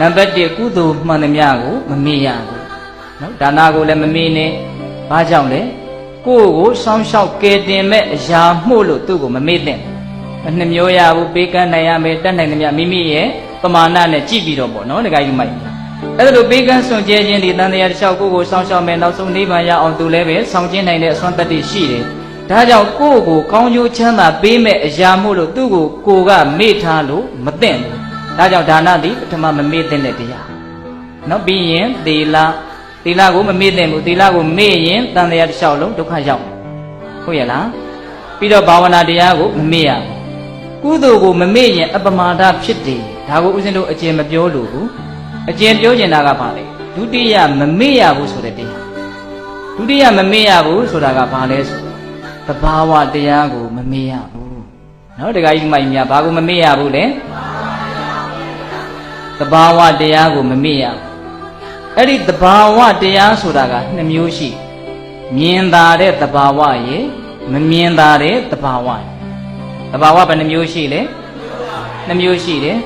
နံပါတ်1ကုသိုလ်မှန်သမျှကိုမမေ့ရဘူးနော်ဒါနာကိုလည်းမမေ့နဲ့ဘာကြောင့်လဲကိုယ့်ကိုစောင်းရှောက်ကယ်တင်မဲ့အရာမှုလို့သူ့ကိုမမေ့သင့်ဘူးနှမျိုးရဘူးပေးကမ်းနိုင်ရမယ်တတ်နိုင်သမျှမိမိရဲ့ပမာဏနဲ့ကြည့်ပြီးတော့ပေါ့နော်တခါကြီးမိုက်အဲ့ဒါလိုပေးကမ်းစွန့်ကြဲခြင်းဒီတန်တရားတစ်လျှောက်ကိုယ့်ကိုစောင်းရှောက်မယ်နောက်ဆုံးနိဗ္ဗာန်ရအောင်သူလည်းပဲဆောင်ကျင်းနိုင်တဲ့အစွမ်းတတ္တိရှိတယ်ဒါကြောင့်ကိုယ့်ကိုကောင်းကျိုးချမ်းသာပေးမဲ့အရာမို့လို့သူ့ကိုကိုယ်ကမေ့ထားလို့မသင့်ဘူး ဒါကြောင့်ဒါနသည်ပထမမမေ့သင့်တဲ့တရားနော်ပြီးရင်သီလသီလကိုမမေ့သင့်ဘူးသီလကိုမေ့ရင်တန်တရားတစ်လျှောက်လုံးဒုက္ခရောက်ဟုတ်ရဲ့လားပြီးတော့ဘာဝနာတရားကိုမမေ့ရဘူးကုသိုလ်ကိုမမေ့ရင်အပမာဒဖြစ်တယ်ဒါကိုဦးဇင်းတို့အကျဉ်မပြောလို့ဘူးအကျဉ်ပြောကျင်တာကဘာလဲဒုတိယမမေ့ရဘူးဆိုတဲ့တရားဒုတိယမမေ့ရဘူးဆိုတာကဘာလဲဆိုသဘာဝတရားကိုမမေ့ရဘူးနော်တခါကြီးမိုက်များဘာကိုမမေ့ရဘူးလဲ သဘာဝတရားကိုမမေ့ရဘူးအဲ့ဒီသဘာဝတရားဆိုတာကနှစ်မျိုးရှိ မြင်သာတဲ့သဘာဝရေမမြင်သာတဲ့သဘာဝရေသဘာဝဘယ်နှမျိုးရှိလဲနှစ်မျိုးရှိတယ်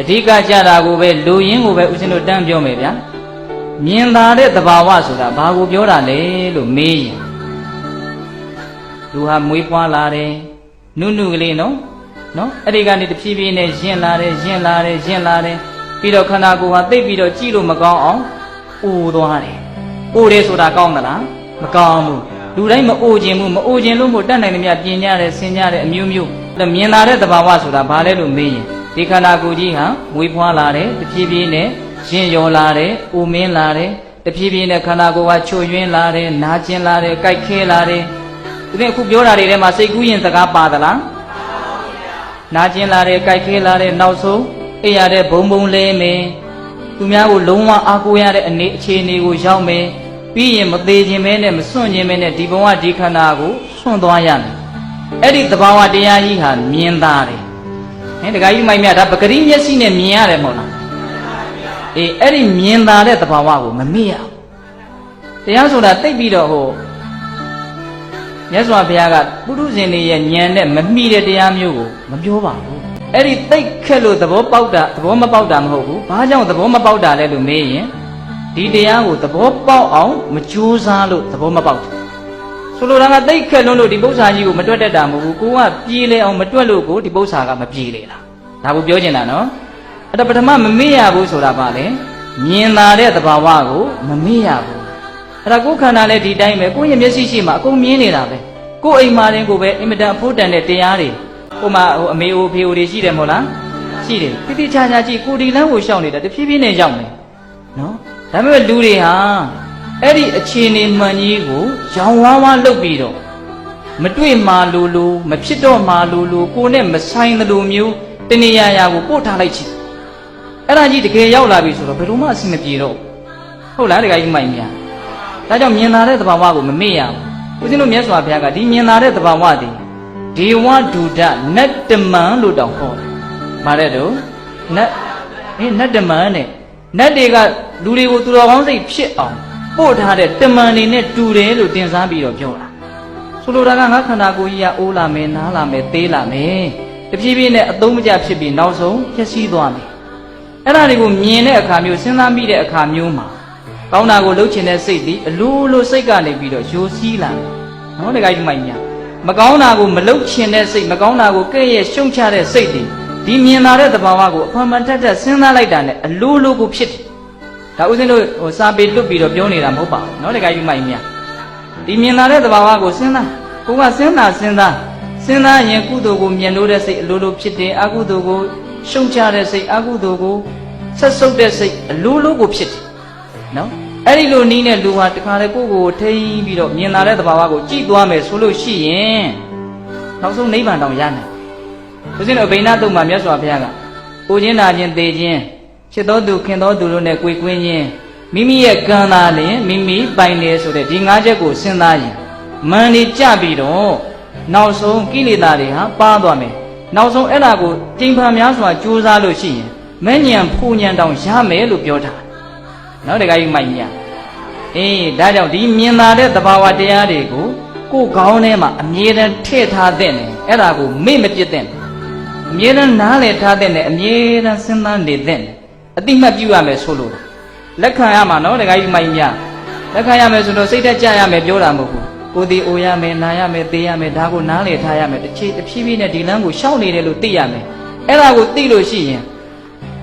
အဓိကကြတာကိုပဲလူရင်းကိုပဲဦးဇင်းတို့တန်းပြောမယ်ဗျာမြင်သာတဲ့သဘာဝဆိုတာဘာကိုပြောတာလဲလို့မေးရင်လူဟာမွေးဖွားလာတယ်နုနုကလေးနော်နော်အဲ့ဒီကနေတဖြည်းဖြည်းနဲ့ယဉ်လာတယ်ယဉ်လာတယ်ယဉ်လာတယ် ပြီးတော့ခန္ဓာကိုယ်ဟာသိပ်ပြီးတော့ကြည့်လို့မကောင်းအောင်အိုသွားတယ်အိုတယ်ဆိုတာကောင်းသလားမကောင်းဘူးလူတိုင်းမအိုခြင်းဘူးမအိုခြင်းလို့မို့တတ်နိုင်သမျှပြင်ကြတယ်ဆင်ကြတယ်အမျိုးမျိုးအဲ့မြင်လာတဲ့သဘာဝဆိုတာဘာလဲလို့မေးရင်ဒီခန္ဓာကိုယ်ကြီးဟာမွေးဖွားလာတယ်တဖြည်းဖြည်းနဲ့ရင်ရော်လာတယ်အိုမင်းလာတယ်တဖြည်းဖြည်းနဲ့ခန္ဓာကိုယ်ဟာချို့ယွင်းလာတယ်နာကျင်လာတယ်ကြိုက်ခဲလာတယ်ဒီနေ့အခုပြောတာတွေထဲမှာစိတ်ကူးရင်စကားပါသလားနာကျင်လာတယ်ကြိုက်ခဲလာတယ်နောက်ဆုံး အိပ်ရတဲ့ဘုံဘုံလဲမယ်သူများကိုလုံးဝအားကိုးရတဲ့အနေအခြေအနေကိုရောက်မယ်ပြီးရင်မသေးခြင်းမဲနဲ့မစွန့်ခြင်းမဲနဲ့ဒီဘဝဒီခန္ဓာကိုစွန့်သွားရမယ်အဲ့ဒီသဘာဝတရားကြီးဟာမြင်သာတယ်ဟင်တခါကြီးမိုက်မြတ်ဒါပဂရိမျက်စိနဲ့မြင်ရတယ်မဟုတ်လားအေးအဲ့ဒီမြင်သာတဲ့သဘာဝကိုမမေ့ရဘူးတရားဆိုတာတိတ်ပြီးတော့ဟိုမြတ်စွာဘုရားကပုထုဇဉ်တွေရဲ့ဉာဏ်နဲ့မမိတဲ့တရားမျိုးကိုမပြောပါဘူး အဲ့ဒီတိတ်ခက်လို့သဘောပေါက်တာသဘောမပေါက်တာမဟုတ်ဘူးဘာကြောင့်သဘောမပေါက်တာလဲလို့မေးရင်ဒီတရားကိုသဘောပေါက်အောင်မကြိုးစားလို့သဘောမပေါက်ဘူးဆိုလိုတာကတိတ်ခက်လွန်းလို့ဒီပု္ပ္ပာကြီးကိုမတွက်တတ်တာမဟုတ်ဘူးကိုကပြေးလေအောင်မတွက်လို့ကိုဒီပု္ပ္ပာကမပြေးလေတာဒါကိုပြောချင်တာနော်အဲ့တော့ပထမမမေ့ရဘူးဆိုတာပါလေမြင်သာတဲ့သဘာဝကိုမမေ့ရဘူးအဲ့ဒါကိုယ်ခန္ဓာလည်းဒီတိုင်းပဲကိုယ့်ရဲ့မျက်စိရှိမှအကုန်မြင်နေတာပဲကိုယ်အိမ်မှာရင်ကိုပဲအင်မတန်အဖို့တန်တဲ့တရားတွေ ဟိုမှာဟိုအမေအိုဖေအိုတွေရှိတယ်မဟုတ်လားရှိတယ်တိတိကျကျကြည့်ကိုဒီလမ်းကိုရှောင်နေတာတဖြည်းဖြည်းနဲ့ရောက်မယ်နော်ဒါပေမဲ့လူတွေဟာအဲ့ဒီအခြေအနေမှန်ကြီးကိုရောင်ဝါးဝါးလုပ်ပြီးတော့မတွေ့မှလို့လို့မဖြစ်တော့မှလို့လို့ကိုနဲ့မဆိုင်သလိုမျိုးတဏှာရာကိုပို့ထားလိုက်ချင်အဲ့ဒါကြီးတကယ်ရောက်လာပြီဆိုတော့ဘယ်လိုမှအဆင်မပြေတော့ဟုတ်လားတကယ်ကြီးမိုက်များဒါကြောင့်မြင်လာတဲ့သဘာဝကိုမမေ့ရဘူးဦးဇင်းတို့မြတ်စွာဘုရားကဒီမြင်လာတဲ့သဘာဝတည် ဒေဝဒုဒနတ်တမန်လို့တောင်ဟောတယ်။မာတဲ့တော့နတ်အေးနတ်တမန်နဲ့နတ်တွေကလူတွေကိုသူတော်ကောင်းစိတ်ဖြစ်အောင်ပို့ထားတဲ့တမန်တွေနဲ့တူတယ်လို့တင်စားပြီးတော့ပြောတာ။ဆိုလိုတာကငါခန္ဓာကိုယ်ကြီးကအိုးလာမယ်နားလာမယ်သေးလာမယ်။တဖြည်းဖြည်းနဲ့အသုံးမကျဖြစ်ပြီးနောက်ဆုံးပျက်စီးသွားမယ်။အဲ့ဒါတွေကိုမြင်တဲ့အခါမျိုးစဉ်းစားမိတဲ့အခါမျိုးမှာကောင်းတာကိုလှုပ်ချင်တဲ့စိတ်ဒီအလိုလိုစိတ်ကနေပြီးတော့ယိုစီးလာတယ်။နော်တခါကြီးမိုက်ညာ မကောင်းတာကိုမလုပ်ချင်တဲ့စိတ်မကောင်းတာကိုကဲ့ရဲ့ရှုံချတဲ့စိတ်တွေဒီမြင်လာတဲ့သဘာဝကိုအဖန်ဖန်တက်တက်စဉ်းစားလိုက်တာနဲ့အလိုလိုကိုဖြစ်တယ်။ဒါဥစဉ်တို့ဟိုစာပေလွတ်ပြီးတော့ပြောနေတာမဟုတ်ပါဘူး။နော်တခါကြီးမိုက်ညာဒီမြင်လာတဲ့သဘာဝကိုစဉ်းစားကိုကစဉ်းစားစဉ်းစားစဉ်းစားရင်ကုသိုလ်ကိုမြင်လို့တဲ့စိတ်အလိုလိုဖြစ်တယ်အကုသိုလ်ကိုရှုံချတဲ့စိတ်အကုသိုလ်ကိုဆက်ဆုပ်တဲ့စိတ်အလိုလိုကိုဖြစ်တယ်။နော် အဲ့ဒီလိုနီးတဲ့လူဟာတခါလေကိုယ့်ကိုယ်ထိန်းပြီးတော့မြင်လာတဲ့သဘာဝကိုကြည့်သွားမယ်ဆိုလို့ရှိရင်နောက်ဆုံးနိဗ္ဗာန်တောင်ရနိုင်။ဦးဇင်းတို့အဘိနာတုံမှာမြတ်စွာဘုရားကအိုခြင်းနာခြင်းသေခြင်းချစ်တော်သူခင်တော်သူတို့နဲ့ကြွေကွင်းခြင်းမိမိရဲ့ကံသာလင်မိမိပိုင်တယ်ဆိုတဲ့ဒီငါးချက်ကိုစဉ်းစားရင်မန်နေကြပြီးတော့နောက်ဆုံးကိလေသာတွေဟာပါသွားမယ်။နောက်ဆုံးအဲ့ဒါကိုကျင့်ဖန်များစွာကြိုးစားလို့ရှိရင်မဲ့ညံဖူညံတောင်ရမယ်လို့ပြောထား နော်တခါကြီးမိုက်ညာအေးဒါကြောင့်ဒီမြင်သာတဲ့သဘာဝတရားတွေကိုကိုယ်ခေါင်းထဲမှာအမြဲတမ်းထည့်ထားတဲ့နဲ့အဲ့ဒါကိုမေ့မပြစ်တဲ့နဲ့အမြဲတမ်းနားလည်ထားတဲ့နဲ့အမြဲတမ်းစဉ်းစားနေတဲ့နဲ့အတိမတ်ပြုရမယ်ဆိုလို့လက်ခံရမှာနော်ဒကာကြီးမိုင်းမြလက်ခံရမယ်ဆိုတော့စိတ်သက်ကြရမယ်ပြောတာမဟုတ်ဘူးကိုယ်ဒီအိုရမယ်နာရမယ်သေရမယ်ဒါကိုနားလေထားရမယ်တစ်ချေတစ်ဖြည်းဖြည်းနဲ့ဒီလမ်းကိုရှောက်နေတယ်လို့သိရမယ်အဲ့ဒါကိုသိလို့ရှိရင်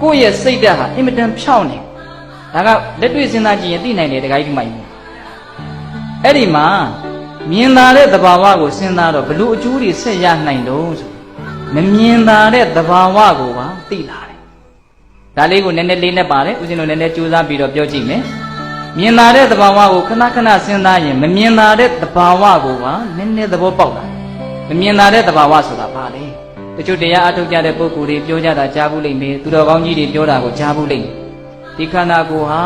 ကိုယ့်ရဲ့စိတ်ဓာတ်ဟာအင်မတန်ဖြောင်းနေ ဒါကလက်တွေ့စဉ်းစားကြည့်ရင်သိနိုင်တယ်ဒကာကြီးမိုင်းမြအဲ့ဒီမှာမြင်သာတဲ့သဘာဝကိုစဉ်းစားတော့ဘလို့အကျိုးတွေဆက်ရနိုင်တော့ဆိုမမြင်သာတဲ့သဘာဝကိုပါသိလာတယ်ဒါလေးကိုနည်းနည်းလေးနဲ့ပါတယ်ဦးဇင်းတို့နည်းနည်းကြိုးစားပြီးတော့ပြောကြည့်မယ်မြင်လာတဲ့သဘာဝကိုခဏခဏစဉ်းစားရင်မမြင်လာတဲ့သဘာဝကိုပါနည်းနည်းသဘောပေါက်လာမမြင်လာတဲ့သဘာဝဆိုတာဘာလဲတချို့တရားအထုတ်ကြတဲ့ပုဂ္ဂိုလ်တွေပြောကြတာကြားဘူးလိမ့်မယ်သူတော်ကောင်းကြီးတွေပြောတာကိုကြားဘူးလိမ့်မယ် ဒီခန္ဓာကိုယ်ဟာ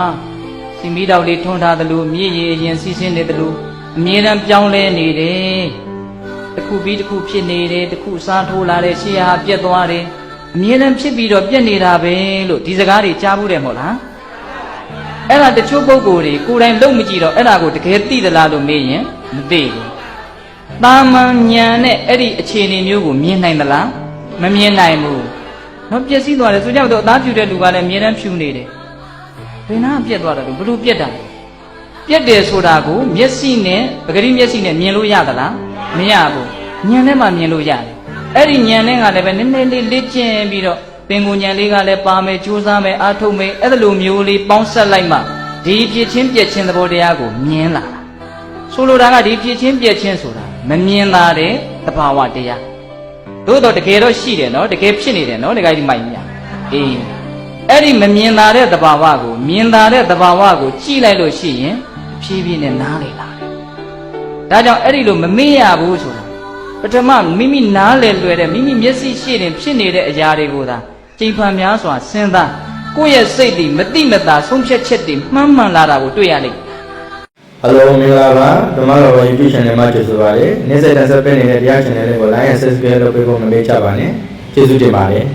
စီမီတောက်လေးထွန်းထားသလိုမြည်ရည်အရင်စီးဆင်းနေသလိုအမြဲတမ်းပြောင်းလဲနေတယ်တစ်ခုပြီးတစ်ခုဖြစ်နေတယ်တစ်ခုစားထိုးလာတယ်ရှေးဟာပြက်သွားတယ်အမြဲတမ်းဖြစ်ပြီးတော့ပြက်နေတာပဲလို့ဒီစကားတွေကြားဘူးတယ်မဟုတ်လားအဲ့ဒါတချို့ပုဂ္ဂိုလ်တွေကိုယ်တိုင်လုံမကြည့်တော့အဲ့ဒါကိုတကယ်သိသလားလို့မေးရင်မသိဘူးတာမန်ဉာဏ်နဲ့အဲ့ဒီအခြေအနေမျိုးကိုမြင်နိုင်သလားမမြင်နိုင်ဘူးတော့ပျက်စီးသွားတယ်ဆိုကြတော့အသားဖြူတဲ့လူကလည်းအမြဲတမ်းဖြူနေတယ် ဘယ်နာပြက်သွားတာလို့ဘလို့ပြက်တာလဲပြက်တယ်ဆိုတာကိုမျက်စိနဲ့ပဂရိမျက်စိနဲ့မြင်လို့ရသလားမရဘူးဉာဏ်နဲ့မှမြင်လို့ရတယ်အဲ့ဒီညံနဲ့ကလည်းပဲနည်းနည်းလေးလေ့ကျင့်ပြီးတော့ပင်ကိုညံလေးကလည်းပါမယ်ကြိုးစားမယ်အားထုတ်မယ်အဲ့လိုမျိုးလေးပေါင်းဆက်လိုက်မှဒီဖြစ်ချင်းပြက်ချင်းသဘောတရားကိုမြင်လာတာဆိုလိုတာကဒီဖြစ်ချင်းပြက်ချင်းဆိုတာမမြင်သာတဲ့သဘာဝတရားသို့တော့တကယ်တော့ရှိတယ်နော်တကယ်ဖြစ်နေတယ်နော်တကယ်ဒီမိုက်မြအေး အဲ့ဒီမမြင်သာတဲ့သဘာဝကိုမြင်သာတဲ့သဘာဝကိုကြည့်လိုက်လို့ရှိရင်ဖြည်းဖြည်းနဲ့နားလေလာတယ်ဒါကြောင့်အဲ့ဒီလိုမမေ့ရဘူးဆိုတာပထမမိမိနားလည်လွယ်တဲ့မိမိမျက်စိရှိရင်ဖြစ်နေတဲ့အရာတွေကိုသာကြိမ်ဖန်များစွာစဉ်းစားကိုယ့်ရဲ့စိတ်ဒီမတိမတာဆုံးဖြတ်ချက်တွေမှန်းမှန်လာတာကိုတွေ့ရလိမ့်မယ်ဟယ်လိုမင်္ဂလာပါဓမ္မတော် YouTube channel မှာကြိုဆိုပါရစေနေ့စဉ်တင်ဆက်ပေးနေတဲ့တရား channel လေးကို like and subscribe လုပ်ပေးဖို့မမေ့ချပါနဲ့ကျေးဇူးတင်ပါတယ်